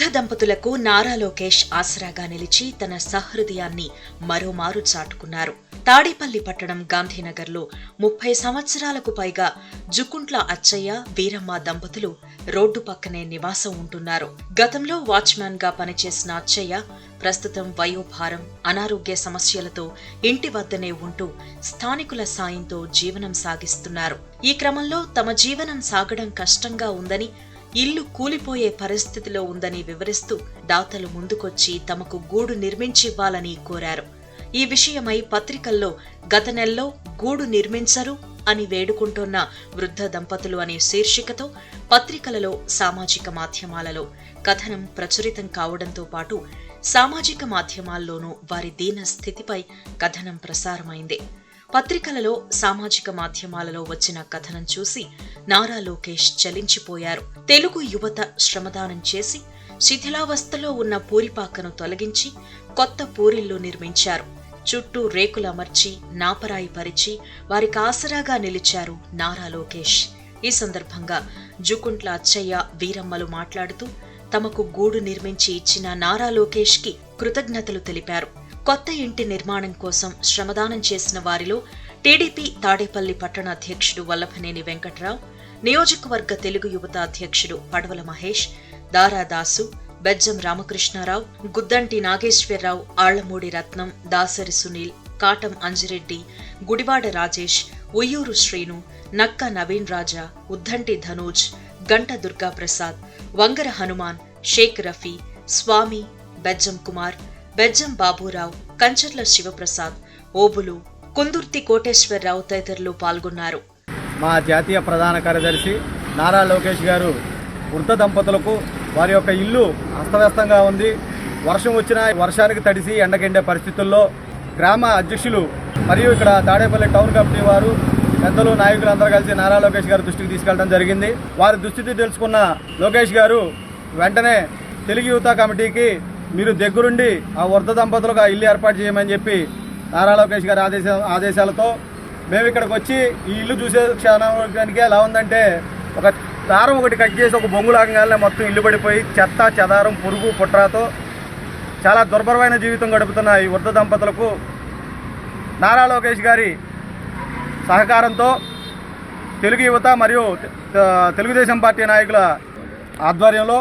వృద్ధ దంపతులకు నారా లోకేష్ ఆసరాగా నిలిచి తన సహృదయాన్ని మరోమారు చాటుకున్నారు. తాడేపల్లి పట్టణం గాంధీనగర్లో ముప్పై సంవత్సరాలకు పైగా జుకుంట్ల అచ్చయ్య వీరమ్మ దంపతులు రోడ్డు పక్కనే నివాసం ఉంటున్నారు. గతంలో వాచ్మ్యాన్గా పనిచేసిన అచ్చయ్య ప్రస్తుతం వయోభారం అనారోగ్య సమస్యలతో ఇంటి వద్దనే ఉంటూ స్థానికుల సాయంతో జీవనం సాగిస్తున్నారు. ఈ క్రమంలో తమ జీవనం సాగడం కష్టంగా ఉందని ఇల్లు కూలిపోయే పరిస్థితిలో ఉందని వివరిస్తూ దాతలు ముందుకొచ్చి తమకు గూడు నిర్మించివ్వాలని కోరారు. ఈ విషయమై పత్రికల్లో గత నెలలో గూడు నిర్మించరు అని వేడుకుంటున్న వృద్ధ దంపతులు అనే శీర్షికతో పత్రికలలో సామాజిక మాధ్యమాలలో కథనం ప్రచురితం కావడంతో పాటు సామాజిక మాధ్యమాల్లోనూ వారి దీన స్థితిపై కథనం ప్రసారమైంది. పత్రికలలో సామాజిక మాధ్యమాలలో వచ్చిన కథనం చూసి నారా లోకేష్ చలించిపోయారు. తెలుగు యువత శ్రమదానం చేసి శిథిలావస్థలో ఉన్న పూరిపాకను తొలగించి కొత్త పూరిల్లు నిర్మించారు. చుట్టూ రేకులు అమర్చి నాపరాయి పరిచి వారికి ఆసరాగా నిలిచారు నారా లోకేష్. ఈ సందర్భంగా జుకుంట్ల అచ్చయ్య వీరమ్మలు మాట్లాడుతూ తమకు గూడు నిర్మించి ఇచ్చిన నారా లోకేష్కి కృతజ్ఞతలు తెలిపారు. కొత్త ఇంటి నిర్మాణం కోసం శ్రమదానం చేసిన వారిలో టీడీపీ తాడేపల్లి పట్టణ అధ్యక్షుడు వల్లభనేని వెంకట్రావు నియోజకవర్గ తెలుగు యువత అధ్యక్షుడు పడవల మహేష్ దారాదాసు బెజ్జం రామకృష్ణారావు గుద్దంటి నాగేశ్వరరావు ఆళ్ళమూడి రత్నం దాసరి సునీల్ కాటం అంజిరెడ్డి గుడివాడ రాజేష్ ఉయ్యూరు శ్రీను నక్క నవీన్ రాజా ఉద్దంటి ధనూజ్ గంట దుర్గా ప్రసాద్ వంగర హనుమాన్ షేక్ రఫీ స్వామి బెజ్జం కుమార్ బెజ్జం బాబురావు కంచర్ల శివప్రసాద్ ఓబులు కుందుర్తి కోటేశ్వరరావు తదితరులు పాల్గొన్నారు. మా జాతీయ ప్రధాన కార్యదర్శి నారా లోకేష్ గారు వృద్ధ దంపతులకు వారి యొక్క ఇల్లు అస్తవ్యస్తంగా ఉంది. వర్షం వచ్చినా వర్షానికి తడిసి ఎండకెండే పరిస్థితుల్లో గ్రామ అధ్యక్షులు మరియు ఇక్కడ తాడేపల్లి టౌన్ కమిటీ వారు పెద్దలు నాయకులు అందరూ కలిసి నారా లోకేష్ గారి దృష్టికి తీసుకెళ్ళడం జరిగింది. వారి దుస్థితి తెలుసుకున్న లోకేష్ గారు వెంటనే తెలుగు యువత కమిటీకి మీరు దగ్గరుండి ఆ వృద్ధ దంపతులకు ఆ ఇల్లు ఏర్పాటు చేయమని చెప్పి నారా లోకేష్ గారి ఆదేశ ఆదేశాలతో మేము ఇక్కడికి వచ్చి ఈ ఇల్లు చూసే క్షణానికి ఎలా ఉందంటే ఒక దారం ఒకటి కట్ చేసి ఒక బొంగులాగంగానే మొత్తం ఇల్లు పడిపోయి చెత్త చెదారం పురుగు పుట్రాతో చాలా దుర్భరమైన జీవితం గడుపుతున్న ఈ వృద్ధ దంపతులకు నారా లోకేష్ గారి సహకారంతో తెలుగు యువత మరియు తెలుగుదేశం పార్టీ నాయకుల ఆధ్వర్యంలో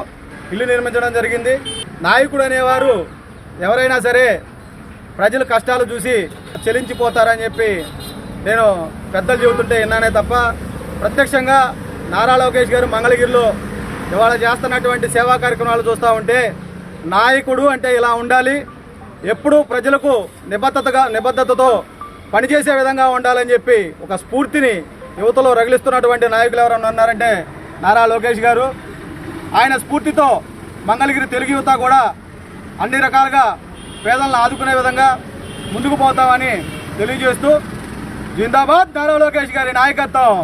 ఇల్లు నిర్మించడం జరిగింది. నాయకుడు అనేవారు ఎవరైనా సరే ప్రజల కష్టాలు చూసి చెలించిపోతారని చెప్పి నేను పెద్దలు చెబుతుంటే విన్నానే తప్ప ప్రత్యక్షంగా నారా లోకేష్ గారు మంగళగిరిలో ఇవాళ చేస్తున్నటువంటి సేవా కార్యక్రమాలు చూస్తూ ఉంటే నాయకుడు అంటే ఇలా ఉండాలి ఎప్పుడూ ప్రజలకు నిబద్ధతగా నిబద్ధతతో పనిచేసే విధంగా ఉండాలని చెప్పి ఒక స్ఫూర్తిని యువతలో రగిలిస్తున్నటువంటి నాయకులు ఎవరైనా ఉన్నారంటే నారా లోకేష్ గారు. ఆయన స్ఫూర్తితో మంగళగిరి తెలుగు యువత కూడా అన్ని రకాలుగా పేదలను ఆదుకునే విధంగా ముందుకు పోతామని తెలియజేస్తూ జిందాబాద్ నారా లోకేష్ గారి నాయకత్వం.